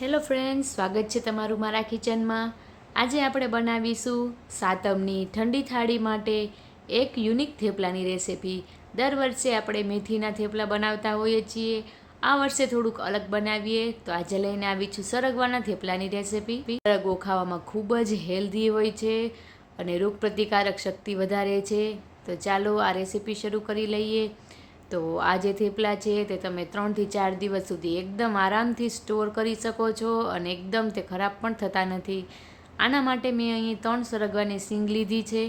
Hello friends, સ્વાગત છે તમારું મારા કિચનમાં. આજે આપણે બનાવીશું સાતમની ઠંડી થાળી માટે એક યુનિક થેપલાની રેસિપી. દર વર્ષે આપણે મેથીના થેપલા બનાવતા હોઈએ છીએ. આ વર્ષે થોડુંક અલગ બનાવીએ, તો આજે લઈને આવી છું સરગવાના થેપલાની રેસિપી. સરગવો ખાવામાં ખૂબ જ હેલ્ધી હોય છે અને રોગપ્રતિકારક શક્તિ વધારે છે. તો ચાલો આ રેસિપી શરૂ કરી લઈએ. તો આ જે થેપલા છે તે તમે ત્રણથી ચાર દિવસ સુધી એકદમ આરામથી સ્ટોર કરી શકો છો અને એકદમ તે ખરાબ પણ થતા નથી. આના માટે મેં અહીં ત્રણ સરગવાની સિંગ લીધી છે.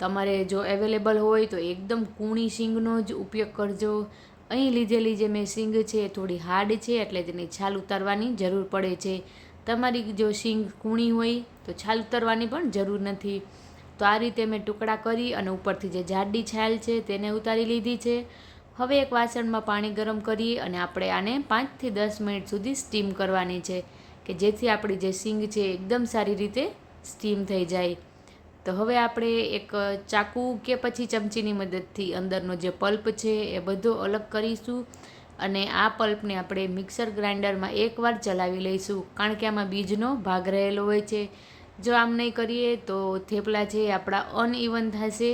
તમારે જો અવેલેબલ હોય તો એકદમ કૂણી સિંગનો જ ઉપયોગ કરજો. અહીં લીધેલી જે મેં સિંગ છે એ થોડી હાર્ડ છે એટલે તેની છાલ ઉતારવાની જરૂર પડે છે. તમારી જો સિંગ કૂણી હોય તો છાલ ઉતારવાની પણ જરૂર નથી. તો આ રીતે મેં ટુકડા કરી અને ઉપરથી જે જાડી છાલ છે તેને ઉતારી લીધી છે. હવે એક વાસણમાં પાણી ગરમ કરી અને આપણે આને પાંચથી દસ મિનિટ સુધી સ્ટીમ કરવાની છે, કે જેથી આપણી જે સિંગ છે એકદમ સારી રીતે સ્ટીમ થઈ જાય. તો હવે આપણે એક ચાકુ કે પછી ચમચીની મદદથી અંદરનો જે પલ્પ છે એ બધો અલગ કરીશું અને આ પલ્પને આપણે મિક્સર ગ્રાઇન્ડરમાં એકવાર ચલાવી લઈશું, કારણ કે આમાં બીજનો ભાગ રહેલો હોય છે. જો આમ નહીં કરીએ તો થેપલા છે આપણા અનઇવન થશે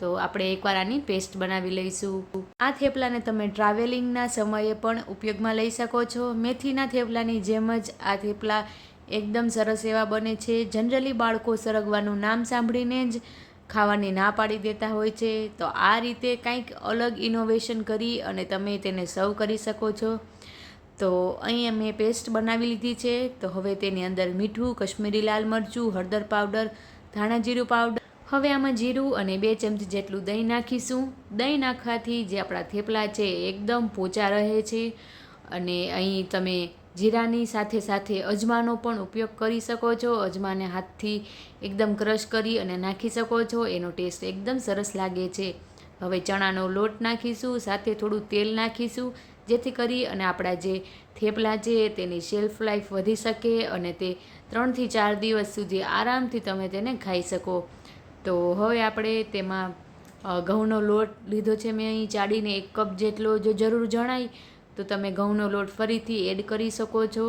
તો આપણે એકવાર આની પેસ્ટ બનાવી લઈશું. આ થેપલાને તમે ટ્રાવેલિંગના સમયે પણ ઉપયોગમાં લઈ શકો છો. મેથીના થેપલાની જેમ જ આ થેપલા એકદમ સરસ એવા બને છે. જનરલી બાળકો સરગવાનું નામ સાંભળીને જ ખાવાની ના પાડી દેતા હોય છે. તો આ રીતે કંઈક અલગ ઇનોવેશન કરી અને તમે તેને સર્વ કરી શકો છો. તો અહીં મેં પેસ્ટ બનાવી લીધી છે. તો હવે તેની અંદર મીઠું, કશ્મીરી લાલ મરચું, હળદર પાવડર, ધાણા જીરું પાવડર હવે આમાં જીરું અને બે ચમચી જેટલું દહીં નાખીશું. દહીં નાખવાથી જે આપણા થેપલા છે એકદમ પોચા રહે છે અને અહીં તમે જીરાની સાથે સાથે અજમાનો પણ ઉપયોગ કરી શકો છો. અજમાને હાથથી એકદમ ક્રશ કરી અને નાખી શકો છો. એનો ટેસ્ટ એકદમ સરસ લાગે છે. હવે ચણાનો લોટ નાખીશું, સાથે થોડું તેલ નાખીશું, જેથી કરી અને આપણા જે થેપલા છે તેની શેલ્ફ લાઈફ વધી શકે અને તે ત્રણથી ચાર દિવસ સુધી આરામથી તમે તેને ખાઈ શકો. તો હવે આપણે તેમાં ઘઉંનો લોટ લીધો છે મેં અહીં ચાડીને એક કપ જેટલો જો જરૂર જણાય, તો તમે ઘઉંનો લોટ ફરીથી એડ કરી શકો છો.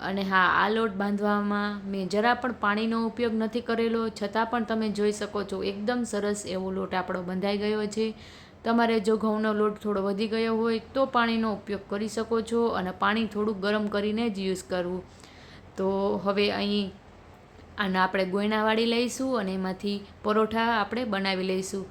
અને હા, આ લોટ બાંધવામાં મેં જરા પણ પાણીનો ઉપયોગ નથી કરેલો, છતાં પણ તમે જોઈ શકો છો એકદમ સરસ એવો લોટ આપણો બંધાઈ ગયો છે. તમારે જો ઘઉંનો લોટ થોડો વધી ગયો હોય, તો પાણીનો ઉપયોગ કરી શકો છો અને પાણી થોડુંક ગરમ કરીને જ યુઝ કરવું. તો હવે અહીં આને આપણે ગોયણા વાળી લઈશું અને એમાંથી પરોઠા આપણે બનાવી લઈશું.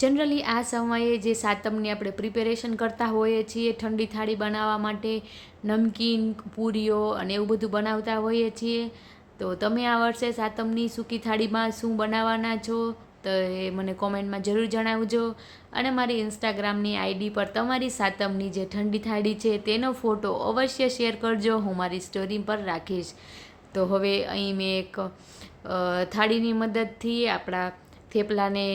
જનરલી આ સમયે જે સાતમની આપણે પ્રિપેરેશન કરતા હોઈએ છીએ, ઠંડી થાળી બનાવવા માટે, નમકીન, પૂરીઓ અને એવું બધું બનાવતા હોઈએ છીએ. તો તમે આ વર્ષે સાતમની સૂકી થાળીમાં શું બનાવવાના છો તો એ મને કોમેન્ટમાં જરૂર જણાવજો. અને મારી ઇન્સ્ટાગ્રામની આઈડી પર તમારી સાતમની જે ઠંડી થાળી છે તેનો ફોટો અવશ્ય શેર કરજો. હું મારી સ્ટોરી પર રાખીશ. તો હવે અહીં મેં એક થાળીની મદદથી આપણા થેપલાને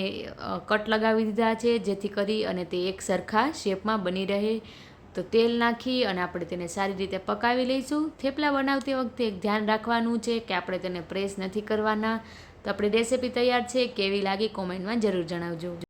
કટ લગાવી દીધા છે, જેથી કરી અને તે એક સરખા શેપમાં બની રહે. તો તેલ નાખી અને આપણે તેને સારી રીતે પકાવી લઈશું. થેપલા બનાવતી વખતે એક ધ્યાન રાખવાનું છે કે આપણે તેને પ્રેસ નથી કરવાના. તો આપણી રેસીપી તૈયાર છે, કેવી લાગી કોમેન્ટમાં જરૂર જણાવજો.